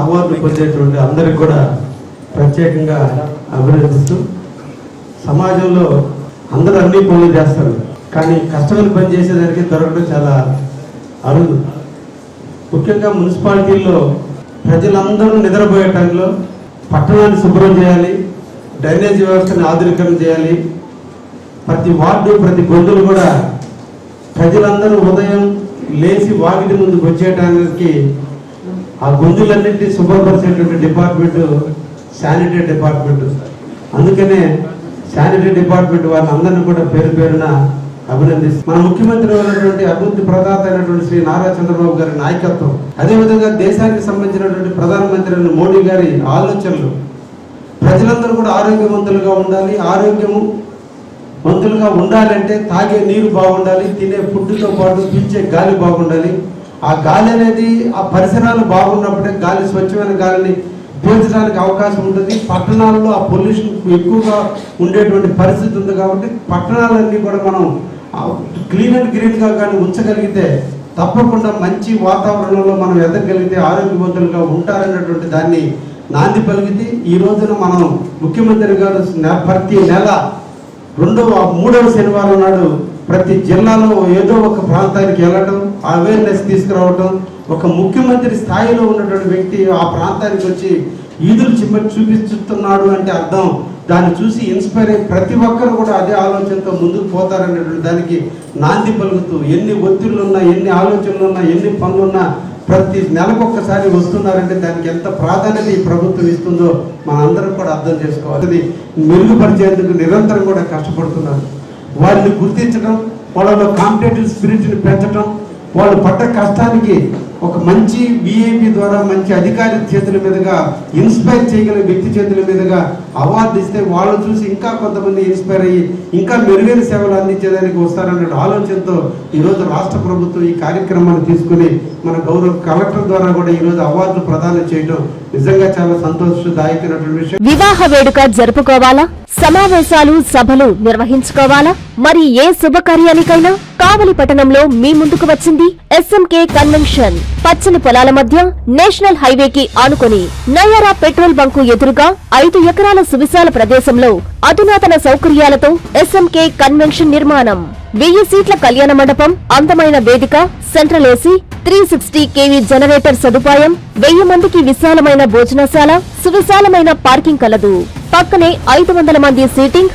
Award పొందేటువంటి అందరికి కూడా ప్రత్యేకంగా అభినందిస్తూ సమాజంలో అందరూ అన్ని పనులు చేస్తారు. కానీ కష్టపడి పని చేసేదానికి దొరకడం చాలా అరుదు. ముఖ్యంగా మున్సిపాలిటీల్లో ప్రజలందరూ నిద్రపోయే టైంలో పట్టణాన్ని శుభ్రం చేయాలి డ్రైనేజ్ వ్యవస్థని ఆధునికం చేయాలి. ప్రతి వార్డు ప్రతి గొంతులు కూడా ప్రజలందరూ ఉదయం లేచి వాకిటి ముందుకు వచ్చేటానికి ఆ గొంతులన్నింటినీ శుభ్రపరిచేటువంటి డిపార్ట్మెంట్ శానిటరీ డిపార్ట్మెంట్ అందుకనే శానిటరీ డిపార్ట్మెంట్ వాళ్ళందరినీ కూడా పేరు పేరున అభినందిస్తుంది మన ముఖ్యమంత్రి అయినటువంటి అభివృద్ధి ప్రదాత అయినటువంటి శ్రీ నారా చంద్రబాబు గారి నాయకత్వం అదేవిధంగా దేశానికి సంబంధించినటువంటి ప్రధానమంత్రి అయిన మోడీ గారి ఆలోచనలు ప్రజలందరూ కూడా ఆరోగ్యవంతులుగా ఉండాలి ఆరోగ్యము వంతులుగా ఉండాలంటే తాగే నీరు బాగుండాలి తినే ఫుడ్తో పాటు పిలిచే గాలి బాగుండాలి ఆ గాలి అనేది ఆ పరిసరాలు బాగున్నప్పుడే గాలి స్వచ్ఛమైన గాలిని పీల్చడానికి అవకాశం ఉంటుంది. పట్టణాల్లో ఆ పొల్యూషన్ ఎక్కువగా ఉండేటువంటి పరిస్థితి ఉంది కాబట్టి పట్టణాలన్నీ కూడా మనం క్లీన్ అండ్ గ్రీన్గా కానీ ఉంచగలిగితే తప్పకుండా మంచి వాతావరణంలో మనం ఎదగలిగితే ఆరోగ్యవంతులుగా ఉంటారన్నటువంటి దాన్ని నాంది పలికితే ఈ రోజున మనం ముఖ్యమంత్రి గారు నె- ప్రతి నెల రెండవ మూడవ శనివారం నాడు ప్రతి జిల్లాలో ఏదో ఒక ప్రాంతానికి వెళ్ళడం అవేర్నెస్ తీసుకురావడం ఒక ముఖ్యమంత్రి స్థాయిలో ఉన్నటువంటి వ్యక్తి ఆ ప్రాంతానికి వచ్చి ఈదులు చిమ్మ చూపిస్తున్నాడు అంటే అర్థం. దాన్ని చూసి ఇన్స్పైర్ అయ్యి ప్రతి ఒక్కరు కూడా అదే ఆలోచనతో ముందుకు పోతారనేటువంటి దానికి నాంది పలుకుతూ ఎన్ని ఒత్తిళ్ళున్నా ఎన్ని ఆలోచనలు ఉన్నా ఎన్ని పనులున్నా ప్రతి నెలకు ఒక్కసారి వస్తున్నారంటే దానికి ఎంత ప్రాధాన్యత ఈ ప్రభుత్వం ఇస్తుందో మనందరం కూడా అర్థం చేసుకోవాలి. అది మెరుగుపరిచేందుకు నిరంతరం కూడా కష్టపడుతున్నారు. వారిని గుర్తించడం వాళ్ళలో కాంపిటేటివ్ స్పిరిట్ని పెంచడం వాళ్ళు పడ్డ కష్టానికి ఒక మంచి విఏపి ద్వారా మంచి అధికారి చేతుల మీదుగా ఇన్స్పైర్ చేయగల వ్యక్తి చేతుల మీదుగా అవార్డు ఇస్తే వాళ్ళు చూసి ఇంకా కొంతమంది ఇన్స్పైర్ అయ్యి ఇంకా మెరుగైన సేవలు అందించేదానికి వస్తారనే ఆలోచనతో ఈరోజు రాష్ట్ర ప్రభుత్వం ఈ కార్యక్రమాన్ని తీసుకుని మన గౌరవ కలెక్టర్ ద్వారా కూడా ఈరోజు అవార్డులు ప్రదానం చేయడం నిజంగా చాలా సంతోషదాయకమైనటువంటి విషయం. వివాహ వేడుక జరుపుకోవాలా? సమావేశాలు సభలు నిర్వహించుకోవాలా? మరి ఏ శుభకార్యానికైనా కావలి పట్టణంలో మీ ముందుకు వచ్చింది ఎస్ఎంకే కన్వెన్షన్. పచ్చని పొలాల మధ్య నేషనల్ హైవేకి ఆనుకొని నయారా పెట్రోల్ బంకు ఎదురుగా ఐదు ఎకరాల సువిశాల ప్రదేశంలో అధునాతన సౌకర్యాలతో ఎస్ఎంకే కన్వెన్షన్ నిర్మాణం. వెయ్యి సీట్ల కళ్యాణ మండపం అందమైన వేదిక central AC three sixty KV generator సదుపాయం వెయ్యి మందికి విశాలమైన భోజనశాల సువిశాలమైన పార్కింగ్ కలదు. పక్కనే ఐదు వందల మంది సీటింగ్